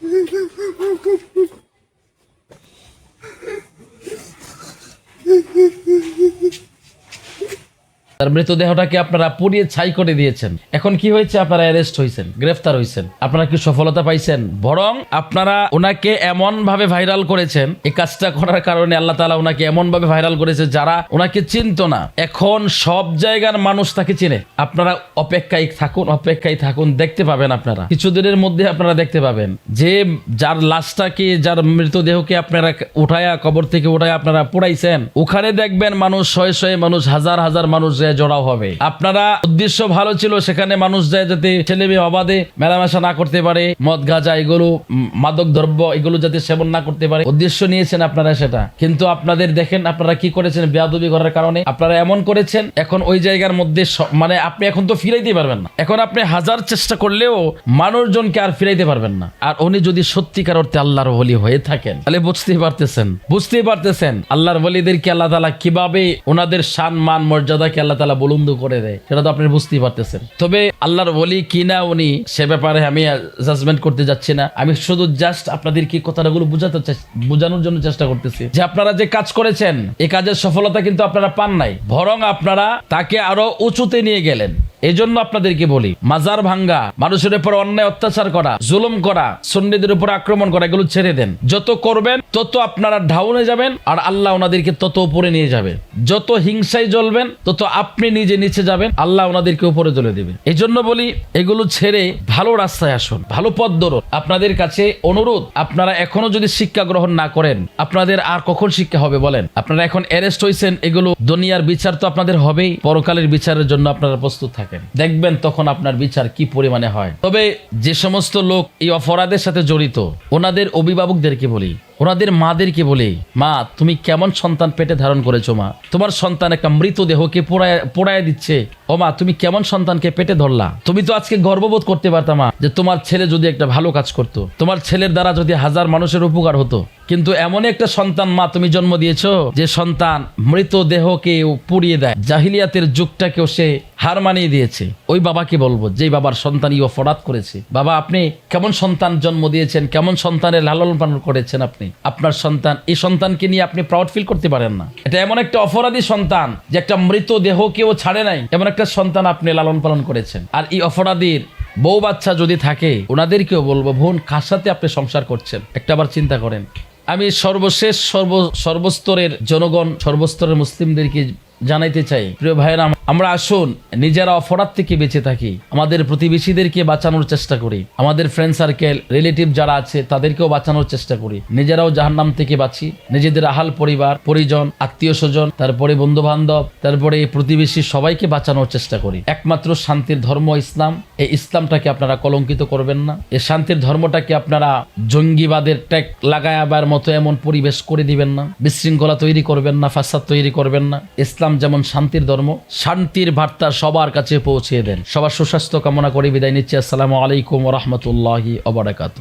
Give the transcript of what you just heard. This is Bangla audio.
Thank you. তার মৃতদেহটাকে আপনারা পুড়িয়ে ছাই করে দিয়েছেন। এখন কি হয়েছে? আপনারা অ্যারেস্ট হয়েছেন গ্রেফতার হয়েছেন আপনারা কি সফলতা পাইছেন? বরং আপনারা ওনাকে এমন ভাবে ভাইরাল করেছেন, এই কাজটা করার কারণে আল্লাহ তালা ওনাকে এমন ভাবে ভাইরাল করেছে যারা ওনাকে চিনতো না। এখন সব জায়গার মানুষ তাকে চিনে। আপনারা অপেক্ষায় থাকুন অপেক্ষায় থাকুন, দেখতে পাবেন আপনারা। কিছুদিনের মধ্যে আপনারা দেখতে পাবেন যে যার লাশটাকে যার মৃতদেহকে আপনারা উঠায়া, কবর থেকে উঠায় আপনারা পুড়াইছেন, ওখানে দেখবেন মানুষ, শয়ে শয়ে মানুষ, হাজার হাজার মানুষ যায়, জড়াও হবে। আপনারা উদ্দেশ্য ভালো ছিল, সেখানে মানুষ যায় যাতে ছেলে মেয়ে অবাধে মেলামেশা না করতে পারে, মদ গাঁজা এগুলো মাদক দ্রব্য এগুলো যাতে সেবন না করতে পারে। উদ্দেশ্য নিয়েছেন আপনারা সেটা। কিন্তু আপনাদের দেখেন, আপনারা কি করেছেন বেয়াদবি করার কারণে? আপনারা এমন করেছেন, এখন ওই জায়গার মধ্যে মানে আপনি এখন তো ফিরাইতে পারবেন না। এখন আপনি হাজার চেষ্টা করলেও মানুষজনকে আর ফিরাইতে পারবেন না। আর উনি যদি সত্যিকার অর্থে আল্লাহর বলি হয়ে থাকেন, তাহলে বুঝতেই পারতেছেন বুঝতেই পারতেছেন, আল্লাহর বলিদেরকে আল্লাহ তালা কীভাবে ওনাদের সান, মান, মর্যাদাকে আল্লাহ তালা বলন্দ করে দেয়, সেটা তো আপনি বুঝতেই পারতেছেন। তবে আল্লাহর বলি কিনা উনি, সে ব্যাপারে আমি জাজমেন্ট করতে যাচ্ছি না। আমি শুধু জাস্ট আপনাদের আপনাদেরকে কথাগুলো বুঝাতে বোঝানোর জন্য চেষ্টা করতেছি। যে আপনারা যে কাজ করেছেন এই কাজের সফলতা কিন্তু আপনারা পান নাই, বরং আপনারা তাকে আরও উঁচুতে নিয়ে গেলেন। এই জন্য আপনাদেরকে বলি, মাজার ভাঙ্গা, মানুষের উপর অন্যায় অত্যাচার করা, জুলুম করা, সন্নিদের উপর আক্রমণ করা, এগুলো ছেড়ে দেন। যত করবেন, তত আপনারা ঢাউনে যাবেন আর আল্লাহ ওনাদেরকে তত উপরে নিয়ে যাবে। যত হিংসায় জ্বলবেন, তত আপনি নিজে নিচে যাবেন, আল্লাহ ওনাদেরকে উপরে তুলে দেবে এই জন্য বলি, এগুলো ছেড়ে ভালো রাস্তায় আসুন, ভালো পথ ধরুন। আপনাদের কাছে অনুরোধ, আপনারা এখনও যদি শিক্ষা গ্রহণ না করেন, আপনাদের আর কখন শিক্ষা হবে বলেন? আপনারা এখন অ্যারেস্ট হয়েছেন এগুলো দুনিয়ার বিচার তো আপনাদের হবেই, পরকালের বিচারের জন্য আপনারা প্রস্তুত থাকেন দেখবেন তখন আপনার বিচার কি পরিমাণে হয়। তবে যে সমস্ত লোক এই অপরাধের সাথে জড়িত, ওনাদের অভিভাবকদেরকে বলি ওনাদের মাদেরকে বলি, মা, তুমি কেমন সন্তান পেটে ধারণ করেছ, মা? তোমার সন্তান একটা মৃতদেহকে পোড়ায় পোড়ায় দিচ্ছে। ও মা, তুমি কেমন সন্তানকে পেটে ধরলা? তুমি তো আজকে গর্ববোধ করতে পারতাম যে তোমার ছেলে যদি একটা ভালো কাজ করতো। তোমার ছেলের দ্বারা যদি হাজার মানুষের উপকার হতো। কিন্তু এমন একটা সন্তান, মা, তুমি জন্ম দিয়েছ, যে সন্তান মৃতদেহকে পুড়িয়ে দেয়। জাহিলিয়াতের যুগটাকেও সে হার মানিয়ে দিয়েছে। ওই বাবাকে বলব যে বাবার সন্তান ই অপরাধ করেছে। বাবা, আপনি কেমন সন্তান জন্ম দিয়েছেন, কেমন সন্তানের লালন পালন করেছেন আপনি? আপনার সন্তান, এই সন্তানকে নিয়ে আপনি প্রাউড ফিল করতে পারেন না। এটা এমন একটা অপরাধী সন্তান, যে একটা মৃত দেহকেও ছাড়ে নাই, এমন একটা সন্তান আপনি লালন পালন করেছেন। আর এই অপরাধীর বউ বাচ্চা যদি থাকে, ওনাদেরকেও বলব, বোন, কার সাথে আপনি সংসার করছেন? একটা আবার চিন্তা করেন। আমি সর্বশেষ, সর্ব, সর্বস্তরের জনগণ, সর্বস্তরের মুসলিমদেরকে জানাইতে চাই, প্রিয় ভাইয়েরা আমরা আসুন, নিজেরা অপরাধ থেকে বেঁচে থাকি। আমাদের প্রতিবেশীদেরকে বাঁচানোর চেষ্টা করি। আমাদের ফ্রেন্ড সার্কেল রিলেটিভ যারা আছে, তাদেরকেও বাঁচানোর চেষ্টা করি। নিজেরাও জাহান্নাম থেকে বাঁচি। নিজেদের আহাল পরিবার, পরিজন, আত্মীয় স্বজন, তারপরে বন্ধু বান্ধব তারপরে প্রতিবেশী সবাইকে বাঁচানোর চেষ্টা করি। একমাত্র শান্তির ধর্ম ইসলাম। এই ইসলামটাকে আপনারা কলঙ্কিত করবেন না। এই শান্তির ধর্মটাকে আপনারা জঙ্গিবাদের ট্যাগ লাগায়াবার মতো এমন পরিবেশ করে দিবেন না। বিশৃঙ্খলা তৈরি করবেন না, ফাসাদ তৈরি করবেন না। ইসলাম যেমন শান্তির ধর্ম শান্তির বার্তা সবার কাছে পৌঁছে দেন। সবার সুস্বাস্থ্য কামনা করে, বিদায় নিচ্ছি। আসসালামু আলাইকুম রহমতুল্লাহি অবরাকাত